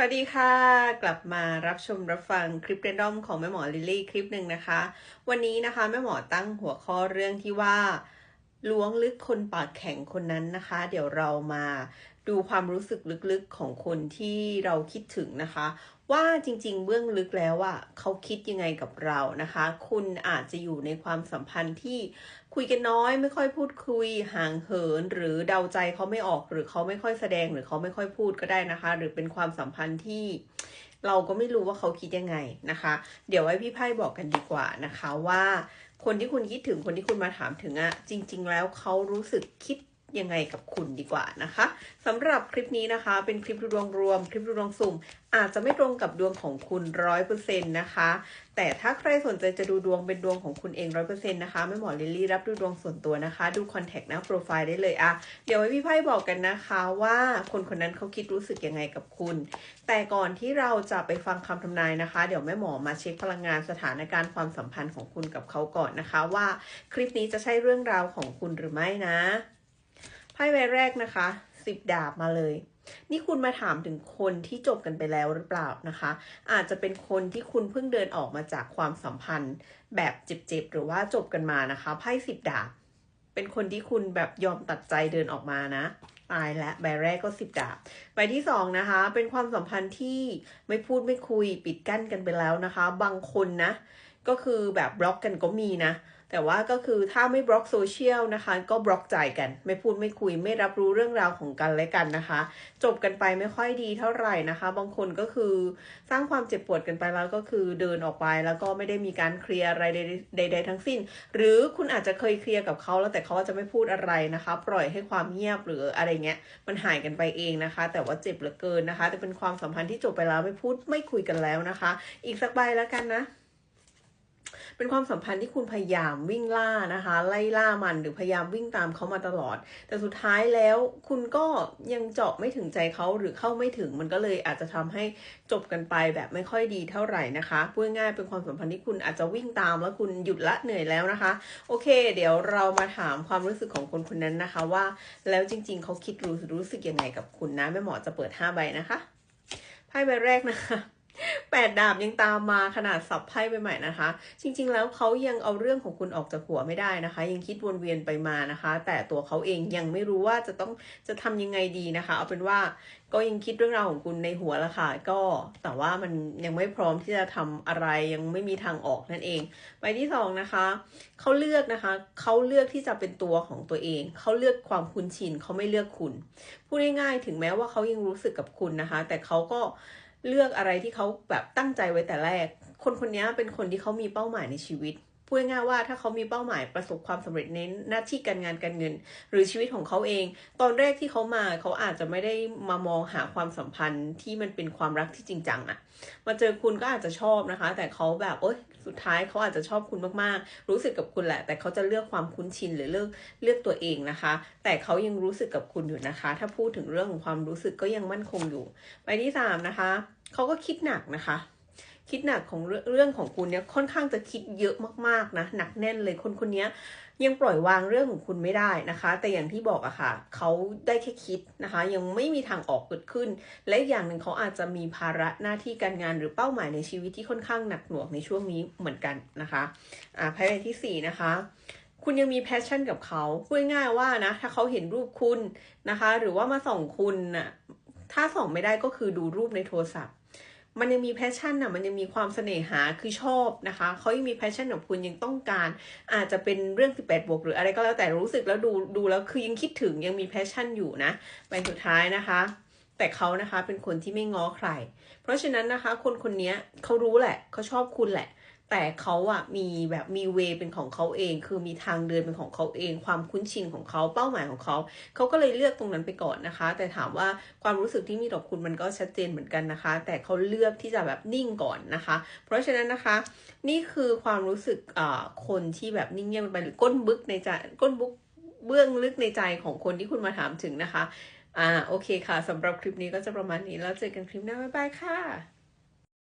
วัสดีค่ะ กลับมารับชมรับฟังคลิปเรนดอมของแม่หมอลิลลี่คลิปหนึ่งนะคะ วันนี้นะคะแม่หมอตั้งหัวข้อเรื่องที่ว่าล้วงลึกคนปากแข็งคนนั้นนะคะ เดี๋ยวเรามาดูความรู้สึกลึกๆของคนที่เราคิดถึงนะคะ ว่าจริง ๆ เบื้องลึกแล้วอะเขาคิดยังไงกับเรานะคะ คุณอาจจะอยู่ในความสัมพันธ์ที่คุยกันน้อยไม่ค่อยพูดคุยห่างเหิน หรือเดาใจเขาไม่ออกหรือเขาไม่ค่อยแสดงหรือเขาไม่ค่อยพูดก็ได้นะคะ หรือเป็นความสัมพันธ์ที่เราก็ไม่รู้ว่าเขาคิดยังไงนะคะ เดี๋ยวไว้พี่ไพ่บอกกันดีกว่านะคะว่า คนที่คุณคิดถึงคนที่คุณมาถามถึงอะจริง ๆ แล้วเขารู้สึกคิด ยังไงกับคุณดีกว่านะคะสำหรับคลิปนี้นะคะ เป็นคลิปดูดวงรวม คลิปดูดวงสุ่ม อาจจะไม่ตรงกับดวงของคุณร้อยเปอร์เซ็นต์นะคะ แต่ถ้าใครสนใจจะดูดวงเป็นดวงของคุณเองร้อยเปอร์เซ็นต์นะคะแม่หมอลิลลี่รับดูดวงส่วนตัวนะคะ ดูคอนแทคหน้าโปรไฟล์ได้เลยอะเดี๋ยวให้พี่ไพ่บอกกันนะคะว่าคนคนนั้นเขาคิดรู้สึกยังไงกับคุณ แต่ก่อนที่เราจะไปฟังคำทำนายนะคะ เดี๋ยวแม่หมอมาเช็คพลังงานสถานการณ์ความสัมพันธ์ของคุณกับเขาก่อนนะคะ ว่าคลิปนี้จะใช่เรื่องราวของคุณหรือไม่นะ ไพ่ใบแรกนะคะสิบดาบมาเลย นี่คุณมาถามถึงคนที่จบกันไปแล้วหรือเปล่านะคะ อาจจะเป็นคนที่คุณเพิ่งเดินออกมาจากความสัมพันธ์ แบบเจ็บๆหรือว่าจบกันมานะคะไพ่สิบดาบ เป็นคนที่คุณแบบยอมตัดใจเดินออกมานะตายและใบแรกก็สิบดาบใบที่สองนะคะ เป็นความสัมพันธ์ที่ไม่พูดไม่คุยปิดกั้นกันไปแล้วนะคะ บางคนนะ ก็คือแบบบล็อกกันก็มีนะ แต่ว่าก็คือถ้าไม่บล็อกโซเชียลนะคะ ก็บล็อกใจกัน ไม่พูดไม่คุยไม่รับรู้เรื่องราวของกันและกันนะคะ จบกันไปไม่ค่อยดีเท่าไหร่นะคะ บางคนก็คือสร้างความเจ็บปวดกันไปแล้วก็คือเดินออกไปแล้วก็ไม่ได้มีการเคลียร์อะไรใด ๆ ทั้งสิ้น หรือคุณอาจจะเคยเคลียร์กับเขาแล้วแต่เขาจะไม่พูดอะไรนะคะ ปล่อยให้ความเงียบหรืออะไรเงี้ยมันหายกันไปเองนะคะ แต่ว่าเจ็บเหลือเกินนะคะ แต่เป็นความสัมพันธ์ที่จบไปแล้วไม่พูดไม่คุยกันแล้วนะคะ อีกสักใบแล้วกันนะ เป็นความสัมพันธ์ที่คุณพยายามวิ่งล่านะคะ ไล่ล่ามันหรือพยายามวิ่งตามเขามาตลอด แต่สุดท้ายแล้วคุณก็ยังเจาะไม่ถึงใจเขาหรือเข้าไม่ถึงมันก็เลยอาจจะทำให้จบกันไปแบบไม่ค่อยดีเท่าไหร่นะคะพูดง่ายเป็นความสัมพันธ์ที่คุณอาจจะวิ่งตามแล้วคุณหยุดละเหนื่อยแล้วนะคะ โอเค เดี๋ยวเรามาถามความรู้สึกของคนคนนั้นนะคะว่า แล้วจริง ๆเขาคิดรู้รู้สึกยังไงกับคุณนะแม่หมอจะเปิด5ใบนะคะไพ่ใบแรกนะคะ แปดดาบยังตามมาขนาดสับไพ่ไปใหม่นะคะ จริง ๆ แล้วเขายังเอาเรื่องของคุณออกจากหัวไม่ได้นะคะ ยังคิดวนเวียนไปมานะคะ แต่ตัวเขาเองยังไม่รู้ว่าจะต้องจะทำยังไงดีนะคะ เอาเป็นว่าก็ยังคิดเรื่องราวของคุณในหัวละค่ะก็แต่ว่ามันยังไม่พร้อมที่จะทำอะไรยังไม่มีทางออกนั่นเองใบที่สองนะคะเขาเลือกนะคะเขาเลือกที่จะเป็นตัวของตัวเองเขาเลือกความคุ้นชินเขาไม่เลือกคุณพูดง่ายๆถึงแม้ว่าเขายังรู้สึกกับคุณนะคะ แต่เขาก็ เลือกอะไรที่เขาแบบตั้งใจไว้แต่แรก คนคนนี้เป็นคนที่เขามีเป้าหมายในชีวิต พูดง่ายว่าถ้าเขามีเป้าหมายประสบความสำเร็จในหน้าที่การงานการเงิน หรือชีวิตของเขาเอง ตอนแรกที่เขามาเขาอาจจะไม่ได้มามองหาความสัมพันธ์ที่มันเป็นความรักที่จริงจังอะมาเจอคุณก็อาจจะชอบนะคะ แต่เขาแบบโอ๊ยสุดท้ายเขาอาจจะชอบคุณมากๆ รู้สึกกับคุณแหละ แต่เขาจะเลือกความคุ้นชินหรือเลือกเลือกตัวเองนะคะ แต่เขายังรู้สึกกับคุณอยู่นะคะ ถ้าพูดถึงเรื่องของความรู้สึกก็ยังมั่นคงอยู่ใบที่สามนะคะเขาก็คิดหนักนะคะ คิดหนักของเรื่องของคุณเนี่ยค่อนข้างจะคิดเยอะมากๆนะหนักแน่นเลยคนคนนี้ยังปล่อยวางเรื่องของคุณไม่ได้นะคะ แต่อย่างที่บอกอะค่ะเขาได้แค่คิดนะคะ ยังไม่มีทางออกเกิดขึ้น และอย่างหนึ่งเขาอาจจะมีภาระหน้าที่การงานหรือเป้าหมายในชีวิตที่ค่อนข้างหนักหน่วงในช่วงนี้เหมือนกันนะคะอ่าไพ่ใบที่ 4 นะคะคุณยังมีแพชชั่นกับเขาพูดง่ายว่านะ ถ้าเขาเห็นรูปคุณนะคะ หรือว่ามาส่องคุณน่ะถ้าส่องไม่ได้ก็คือดูรูปในโทรศัพท์ มันยังมีแพชชั่นอะมันยังมีความเสน่หาคือชอบนะคะเขายังมีแพชชั่นของคุณยังต้องการ อาจจะเป็นเรื่อง 18 บวก หรืออะไรก็แล้วแต่รู้สึกแล้วดูดูแล้วคือยังคิดถึงยังมีแพชชั่นอยู่นะใบสุดท้ายนะคะ แต่เขานะคะเป็นคนที่ไม่ง้อใคร เพราะฉะนั้นนะคะ คนคนนี้เขารู้แหละเขาชอบคุณแหละ แต่เขาอะมีแบบมีเวเป็นของเขาเอง คือมีทางเดินเป็นของเขาเอง ความคุ้นชินของเขาเป้าหมายของเขา เขาก็เลยเลือกตรงนั้นไปก่อนนะคะ แต่ถามว่าความรู้สึกที่มีต่อคุณมันก็ชัดเจนเหมือนกันนะคะ แต่เขาเลือกที่จะแบบนิ่งก่อนนะคะ เพราะฉะนั้นนะคะ นี่คือความรู้สึกอ่าคนที่แบบนิ่งเงียบไปหรือก้นบึกในใจก้นบึกเบื้องลึกในใจของคนที่คุณมาถามถึงนะคะ อ่าโอเคค่ะสำหรับคลิปนี้ก็จะประมาณนี้แล้วเจอกันคลิปหน้าบ๊ายบายค่ะ